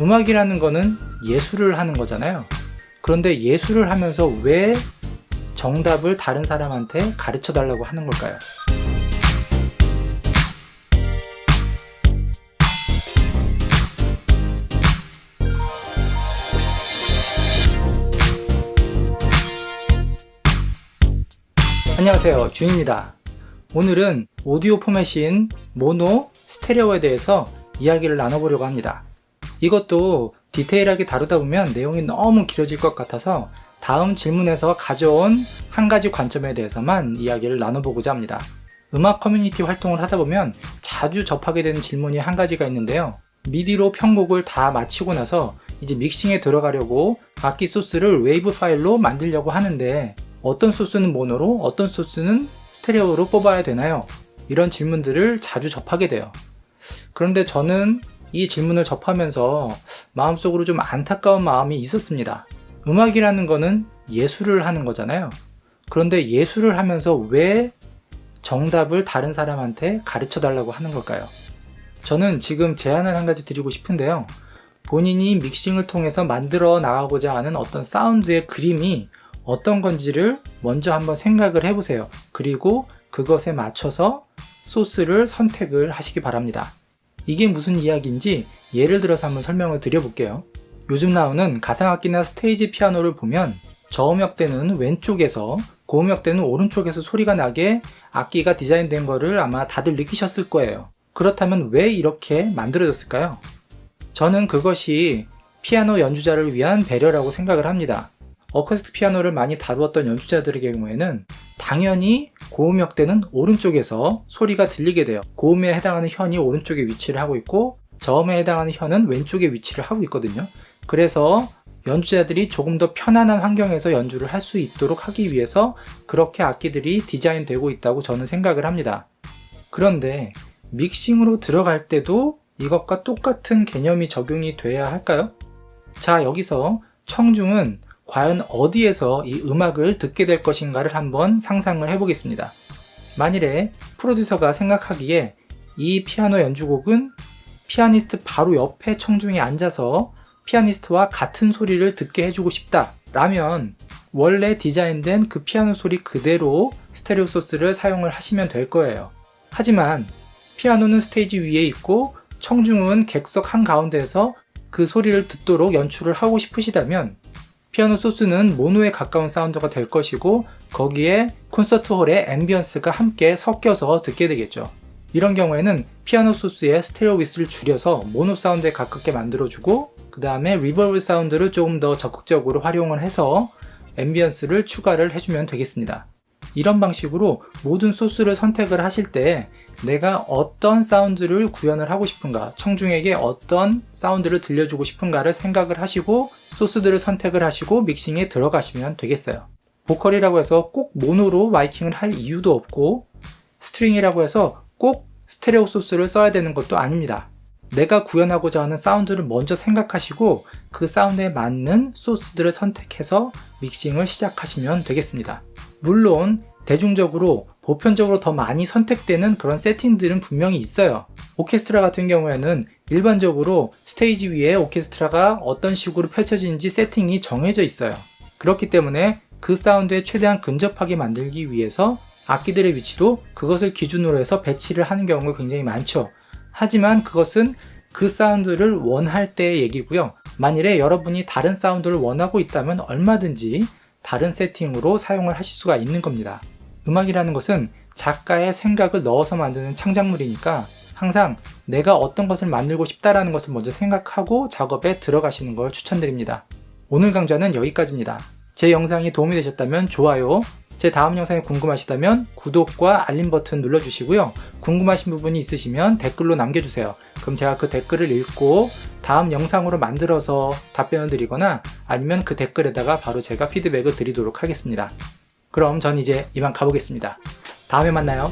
음악이라는 거는 예술을 하는 거잖아요. 그런데 예술을 하면서 왜 정답을 다른 사람한테 가르쳐 달라고 하는 걸까요? 안녕하세요. 준입니다. 오늘은 오디오 포맷인 모노, 스테레오에 대해서 이야기를 나눠보려고 합니다. 이것도 디테일하게 다루다 보면 내용이 너무 길어질 것 같아서 다음 질문에서 가져온 한 가지 관점에 대해서만 이야기를 나눠보고자 합니다. 음악 커뮤니티 활동을 하다 보면 자주 접하게 되는 질문이 한 가지가 있는데요. 미디로 편곡을 다 마치고 나서 이제 믹싱에 들어가려고 악기 소스를 웨이브 파일로 만들려고 하는데 어떤 소스는 모노로 어떤 소스는 스테레오로 뽑아야 되나요? 이런 질문들을 자주 접하게 돼요. 그런데 저는 이 질문을 접하면서 마음속으로 좀 안타까운 마음이 있었습니다. 음악이라는 거는 예술을 하는 거잖아요. 그런데 예술을 하면서 왜 정답을 다른 사람한테 가르쳐 달라고 하는 걸까요? 저는 지금 제안을 한 가지 드리고 싶은데요. 본인이 믹싱을 통해서 만들어 나가고자 하는 어떤 사운드의 그림이 어떤 건지를 먼저 한번 생각을 해보세요. 그리고 그것에 맞춰서 소스를 선택을 하시기 바랍니다. 이게 무슨 이야기인지 예를 들어서 한번 설명을 드려볼게요. 요즘 나오는 가상악기나 스테이지 피아노를 보면 저음역대는 왼쪽에서 고음역대는 오른쪽에서 소리가 나게 악기가 디자인된 거를 아마 다들 느끼셨을 거예요. 그렇다면 왜 이렇게 만들어졌을까요? 저는 그것이 피아노 연주자를 위한 배려라고 생각을 합니다. 어쿠스틱 피아노를 많이 다루었던 연주자들의 경우에는 당연히 고음 역대는 오른쪽에서 소리가 들리게 돼요. 고음에 해당하는 현이 오른쪽에 위치를 하고 있고 저음에 해당하는 현은 왼쪽에 위치를 하고 있거든요. 그래서 연주자들이 조금 더 편안한 환경에서 연주를 할 수 있도록 하기 위해서 그렇게 악기들이 디자인되고 있다고 저는 생각을 합니다. 그런데 믹싱으로 들어갈 때도 이것과 똑같은 개념이 적용이 돼야 할까요? 자, 여기서 청중은 과연 어디에서 이 음악을 듣게 될 것인가를 한번 상상을 해보겠습니다. 만일에 프로듀서가 생각하기에 이 피아노 연주곡은 피아니스트 바로 옆에 청중이 앉아서 피아니스트와 같은 소리를 듣게 해주고 싶다 라면 원래 디자인된 그 피아노 소리 그대로 스테레오 소스를 사용을 하시면 될 거예요. 하지만 피아노는 스테이지 위에 있고 청중은 객석 한가운데에서 그 소리를 듣도록 연출을 하고 싶으시다면 피아노 소스는 모노에 가까운 사운드가 될 것이고 거기에 콘서트홀의 앰비언스가 함께 섞여서 듣게 되겠죠. 이런 경우에는 피아노 소스의 스테레오 위스를 줄여서 모노 사운드에 가깝게 만들어주고 그 다음에 리버브 사운드를 조금 더 적극적으로 활용을 해서 앰비언스를 추가를 해주면 되겠습니다. 이런 방식으로 모든 소스를 선택을 하실 때 내가 어떤 사운드를 구현을 하고 싶은가, 청중에게 어떤 사운드를 들려주고 싶은가를 생각을 하시고 소스들을 선택을 하시고 믹싱에 들어가시면 되겠어요. 보컬이라고 해서 꼭 모노로 마이킹을 할 이유도 없고 스트링이라고 해서 꼭 스테레오 소스를 써야 되는 것도 아닙니다. 내가 구현하고자 하는 사운드를 먼저 생각하시고 그 사운드에 맞는 소스들을 선택해서 믹싱을 시작하시면 되겠습니다. 물론 대중적으로 보편적으로 더 많이 선택되는 그런 세팅들은 분명히 있어요. 오케스트라 같은 경우에는 일반적으로 스테이지 위에 오케스트라가 어떤 식으로 펼쳐지는지 세팅이 정해져 있어요. 그렇기 때문에 그 사운드에 최대한 근접하게 만들기 위해서 악기들의 위치도 그것을 기준으로 해서 배치를 하는 경우가 굉장히 많죠. 하지만 그것은 그 사운드를 원할 때의 얘기고요. 만일에 여러분이 다른 사운드를 원하고 있다면 얼마든지 다른 세팅으로 사용을 하실 수가 있는 겁니다. 음악이라는 것은 작가의 생각을 넣어서 만드는 창작물이니까 항상 내가 어떤 것을 만들고 싶다라는 것을 먼저 생각하고 작업에 들어가시는 걸 추천드립니다. 오늘 강좌는 여기까지입니다. 제 영상이 도움이 되셨다면 좋아요, 제 다음 영상이 궁금하시다면 구독과 알림 버튼 눌러주시고요. 궁금하신 부분이 있으시면 댓글로 남겨주세요. 그럼 제가 그 댓글을 읽고 다음 영상으로 만들어서 답변을 드리거나 아니면 그 댓글에다가 바로 제가 피드백을 드리도록 하겠습니다. 그럼 전 이제 이만 가보겠습니다. 다음에 만나요.